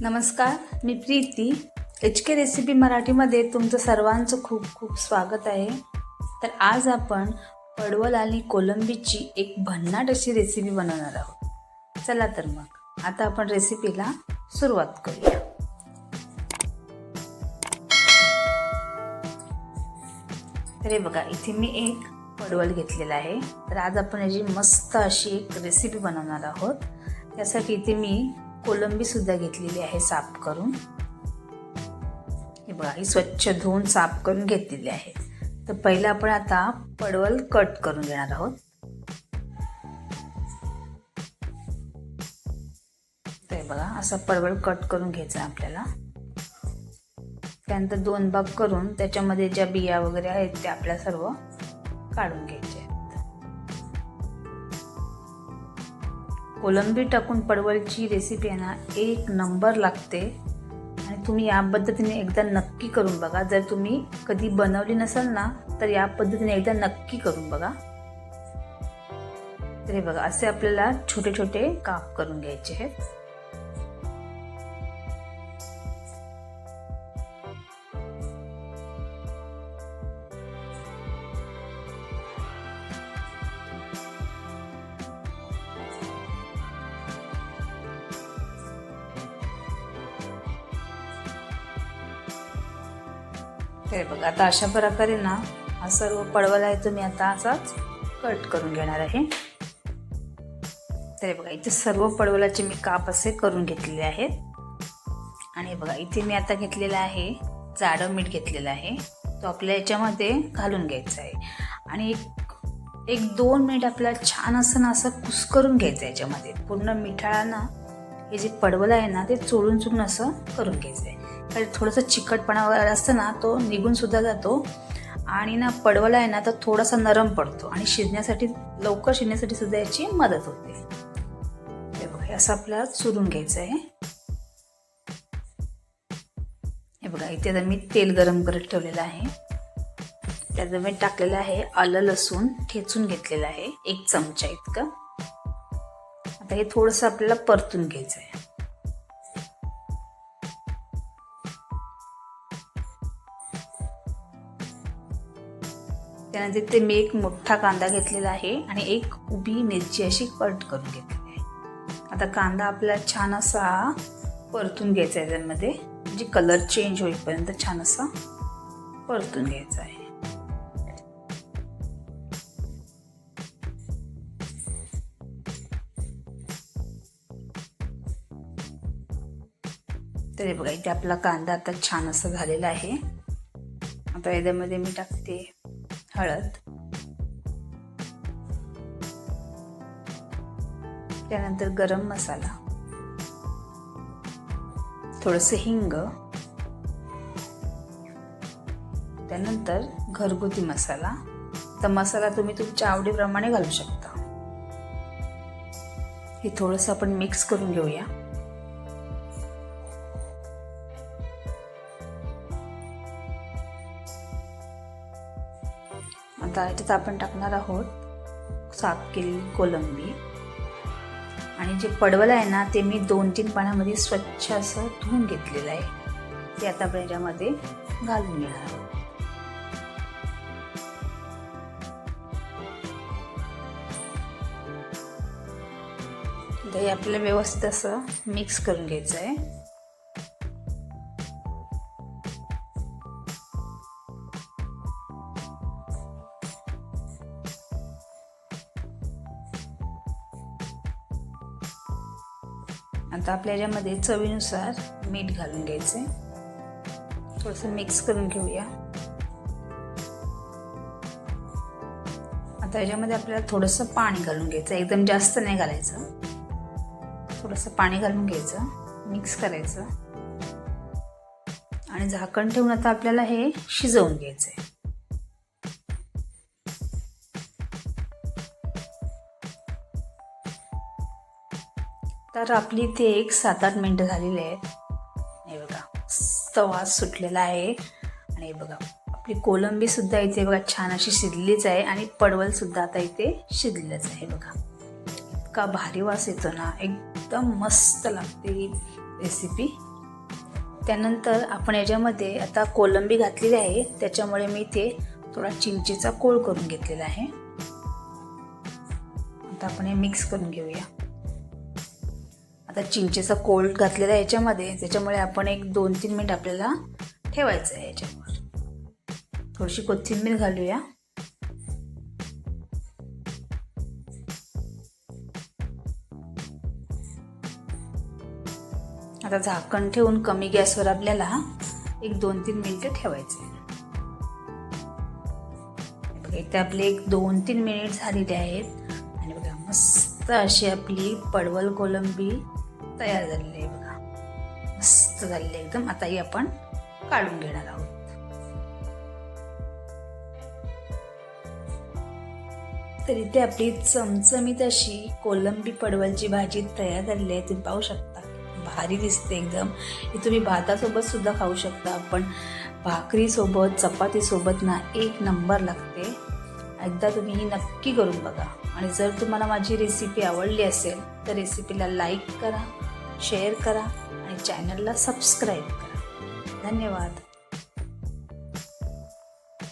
नमस्कार मी Preeti. H K recipe मराठीमध्ये तुमचं सर्वांचं खूप खूप स्वागत आहे. तर आज आपण पडवल आणि कोलंबीची एक भन्नाट अशी रेसिपी बनवणार आहोत. चला तर मग आता आपण रेसिपीला सुरुवात करूया. तर हे बघा इथे मी एक पडवल घेतलेला आहे. तर आज आपण याची मस्त अशी एक रेसिपी बनवणार आहोत. त्यासाठी इथे मी कोलंबी सुद्धा घेतलेली आहे साफ करून. हे बघा ही स्वच्छ धुवून साफ करून घेतलेली आहे. तर पहिलं आपण आता पडवल कट करून घेणार आहोत. ते बघा असं पडवल कट करून घ्यायचं आपल्याला. त्यानंतर दोन भाग करून त्याच्यामध्ये ज्या बिया वगैरे आहेत त्या आपल्या सर्व काढून घ्यायच्या. कोलंबी टाकून पडवलची रेसिपी आहे ना एक नंबर लागते. आणि तुम्ही या पद्धतीने एकदा नक्की करून बघा. जर तुम्ही कधी बनवली नसाल ना तर या पद्धतीने एकदा नक्की करून बघा. तर हे बघा असे आपल्याला छोटे छोटे काप करून घ्यायचे आहेत. तर बघा आता अशा प्रकारे ना हा सर्व पडवला आहे तुम्ही आता असाच कट करून घेणार आहे. तर बघा इथे सर्व पडवलाचे मी काप असे करून घेतलेले आहेत. आणि बघा इथे मी आता घेतलेला आहे जाडं मीठ घेतलेलं आहे. तो आपल्या याच्यामध्ये घालून घ्यायचा आहे. आणि एक एक दोन मिनिट आपल्याला छान असं ना असं कुस्करून घ्यायचं आहे याच्यामध्ये. पूर्ण मिठाळा ना हे जे पडवलं आहे ना ते चोळून चुळून असं करून घ्यायचं आहे कारण थोडंसं चिकटपणा वगैरे असतं ना तो निघून सुद्धा जातो. आणि ना पडवला आहे ना तर थोडासा नरम पडतो. आणि शिजण्यासाठी लवकर शिजण्यासाठी सुद्धा याची मदत होते. हे बघा हे असं आपल्याला चुरून घ्यायचं आहे हे बघा इथे आता मी तेल गरम करत ठेवलेलं आहे. त्यात मी टाकलेलं आहे आलं लसूण ठेचून घेतलेलं आहे. एक चमचा इतकं. आता हे थोडंसं आपल्याला परतून घ्यायचं आहे त्यानंतर ते मी एक मोठा कांदा घेतलेला आहे आणि एक उभी मिरची अशी कट करून घेतलेली आहे. आता कांदा आपल्याला छान असा परतून घ्यायचा आहे त्यामध्ये. म्हणजे कलर चेंज होईपर्यंत छान असा परतून घ्यायचा आहे. तरी बघा इथे आपला कांदा आता छान असा झालेला आहे. आता याच्यामध्ये मी टाकते हळद. त्यानंतर गरम मसाला. थोडस हिंग. त्यानंतर घरगुती मसाला. तर मसाला तुम्ही तुमच्या आवडीप्रमाणे घालू शकता. हे थोडंसं आपण मिक्स करून घेऊया. आता याच्यात आपण टाकणार आहोत साफ केलेली कोलंबी. आणि जे पडवल आहे ना ते मी दोन तीन पाण्यामध्ये स्वच्छ असं धुवून घेतलेलं आहे. ते आता आपण याच्यामध्ये घालून घेणार आहोत. दही आपल्याला व्यवस्थित असं मिक्स करून घ्यायचं आहे. आता आपल्या याच्यामध्ये चवीनुसार मीठ घालून घ्यायचे. थोडंसं मिक्स करून घेऊया. आता याच्यामध्ये आपल्याला थोडंसं पाणी घालून घ्यायचं. एकदम जास्त नाही घालायचं. थोडंसं पाणी घालून घ्यायचं. मिक्स करायचं. आणि झाकण ठेवून आता आपल्याला हे शिजवून घ्यायचं आहे तर आपली इथे एक सात आठ मिनटं झालेली आहेत. हे बघा मस्त वास सुटलेला आहे. आणि हे बघा आपली कोलंबीसुद्धा इथे बघा छान अशी शिजलीच आहे आणि पडवलसुद्धा आता इथे शिजलेलंच आहे. बघा इतका भारी वास येतो ना एकदम मस्त लागते ही रेसिपी त्यानंतर आपण याच्यामध्ये आता कोलंबी घातलेली आहे. त्याच्यामुळे मी ते थोडा चिंचेचा कोळ करून घेतलेला आहे. आता आपण हे मिक्स करून घेऊया. आता चिंचेचा कोल्ड घातलेला आहे याच्यामध्ये त्याच्यामुळे आपण एक दोन तीन मिनिट आपल्याला ठेवायचं आहे याच्यावर. थोडीशी कोथिंबीर घालूया. आता झाकण ठेवून कमी गॅसवर आपल्याला एक दोन तीन मिनिटं ठेवायचं आहे. इथे आपले एक दोन तीन मिनिट झालेले आहेत. आणि बघा मस्त अशी आपली पडवल कोलंबी तयार झालेली आहे बघा. मस्त झालेली आहे. एकदम आता ही आपण काढून घेणार आहोत. तर इथे आपली चमचमीत अशी कोलंबी पडवलची भाजी तयार झालेली आहे. तुम्ही पाहू शकता. भारी दिसते एकदम. ही तुम्ही भातासोबत सुद्धा खाऊ शकता. पण भाकरीसोबत चपातीसोबत ना एक नंबर लागते. एकदा तुम्ही ही नक्की करून बघा. आणि जर तुम्हाला माझी रेसिपी आवडली असेल तर रेसिपीला लाईक करा. शेअर करा आणि चॅनलला सबस्क्राईब करा. धन्यवाद.